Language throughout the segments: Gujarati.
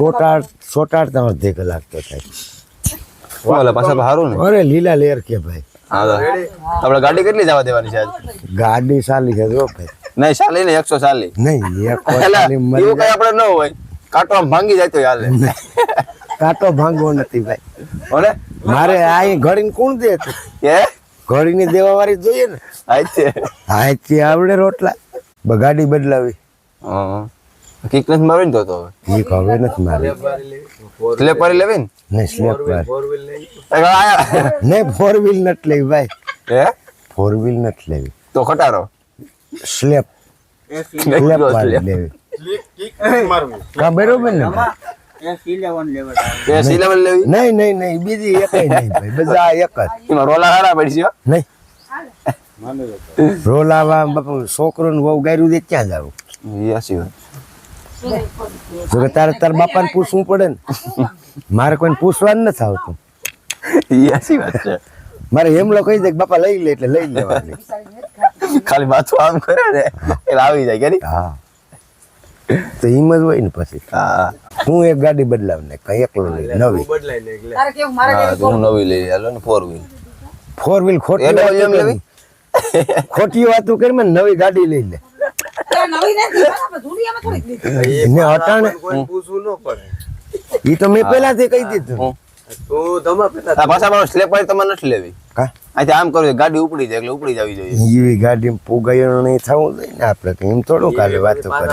સોટાડ સોટાડ તો અડધી કલાક તો થાય. ઓલા પાછા સારું ને? અરે લીલા લેર કે ભાઈ. આપણે ગાડી કેટલી જવા દેવાની છે ગાડી ચાલી છે જો ભાઈ. નહીં ચાલી ને એકસો ચાલી નહીં એક એટલે એવું કઈ આપણે ન હોય. કાંટો આમ ભાંગી જાય તો હાલે કાંટો ભાંગવો નથી ભાઈ. ઓલે મારે આ ઘડીને કોણ દે કે? ઘડીને દેવા વાળી જોઈએ ને. આજ છે. હા તે આવડે રોટલા. ગાડી બદલાવી. હા. કિક નથી મારવી ને તો તો હવે એ હવે નથી મારી. સ્લેપ કરી લેવી ને? નહીં સ્લેપ વાર. નહીં ફોર વ્હીલ નથી લેવી ભાઈ. હે? ફોર વ્હીલ નથી લેવી. તો ખટારો. સ્લેપ સ્લેપ વાળી લેવી. કા બરોબર ને? ભાઈ? એ સી લેવલ લેવી નહીં. નહીં નહીં બીજી એકય નહીં ભાઈ. બધા એક જ. એમાં રોલા હારા પડશે હો. નહીં. રોલાવા છોકરો ને વહુ ગાયરું દે ક્યાં જાવ? એ હાચી જો કે તારે તાર બાપાને પૂછવું પડે ને. મારે કોઈને પૂછવાનું નથી આવતું. એ હાચી વાત છે. મારે હેમલો કહી દે કે બાપા લઈ લે એટલે લઈ લેવાની. ખાલી માથું આમ કરે ને એટલે આવી જાય કે હા. તો હિંમત હોય ને પછી. હા. હું એક ગાડી બદલાવ ને કઈ એકલો લઈ નવી. બદલાઈ હા હું નવી લઈ હાલો ને ફોર વ્હીલ ફોર વ્હીલ ખોટી લેવી? ખોટી વાતો કરી મને નવી ગાડી લઈ લે. નથી. ને તો મેં પહેલાથી કહી દીધું. હું આ પાછા મારો સ્લેપ વાળી તમારે નથી લેવી. કા? આમ કરવું ગાડી ઉપડી જાય એટલે ઉપડી જવી જોઈએ. એવી ગાડી પુગાયો નહીં થવું જોઈએ ને આપણે એમ થોડું કાલે વાતો કરે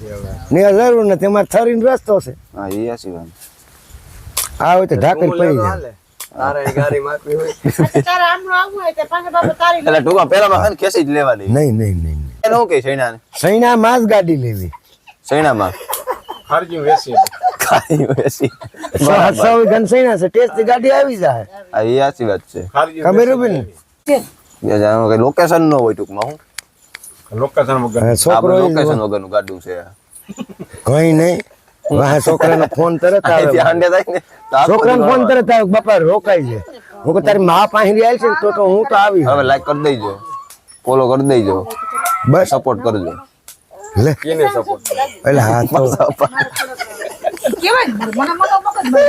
છે. ને જરૂર નથી અમારે થરીને રસ્તો છે. હા એ હાચી વાત. આવે તો ઢાંકર પડી જાય. તારે આમનું આવવું હોય તો પાછા બાપા તારી એટલે ટૂંકમાં પેલામાં છે ને જ લેવાની. નહીં નહીં નહીં નહીં. એને શું કે સૈણાને સૈના માં જ ગાડી લેવી સૈણામાં ખાલી બેસી સૌ ઘનસૈના છે ટેસ્ટ ગાડી આવી જાય. હા એ સાચી વાત છે. ખબર હોય ને. એ જાણો કે લોકેશન ન હોય ટૂંકમાં હું. હા, છોકરો આપણે લોકેશન વગરનું ગાડું છે. કઈ નહીં. વાહ છોકરાનો ફોન તરત અહીંથી આવે હાંડે થાય ને તો આખો છોકરાનો ફોન દિવસ તરત આવે બાપા રોકાઈ છે હું કહું તારી મા પાસે આવી છે ને તો તો હું તો આવી હવે લાઈક કરી દેજો. ફોલો કરી દેજો. બસ. સપોર્ટ કરજો. લે. એટલે હા તો ને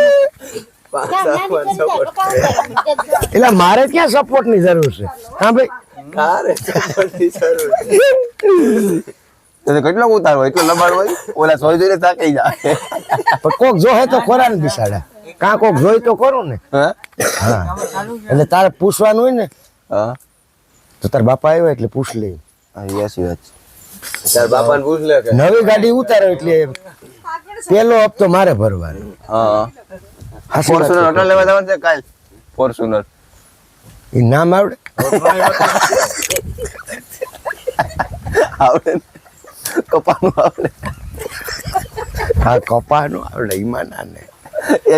એટલે મારે ક્યાં સપોર્ટની જરૂર છે? હા ભાઈ. તો કેટલો ઉતાર હોય? એટલો લબાડ હોય? ઓલા સોય જોઈને થાકી જાય. પણ કોક જો હોય તો ખોરા ને બિસાડા. કાં કોક જોઈ તો ખરું ને. હા? હા. એટલે તારે પૂછવાનું હોય ને. હા. તો તાર બાપા આવ્યો એટલે પૂછ એ નવી ગાડી ઉતારો એટલે પેલો હપ્તો મારે ભરવાનો. હા ફોર્ચ્યુનર હોટલ લેવા જવાનું છે કાલ? ફોર્ચ્યુનર. ઈ નામ આવડે? આવડે કપાનું આવડે. હા કપાનું આવડે ઈમાના ને એ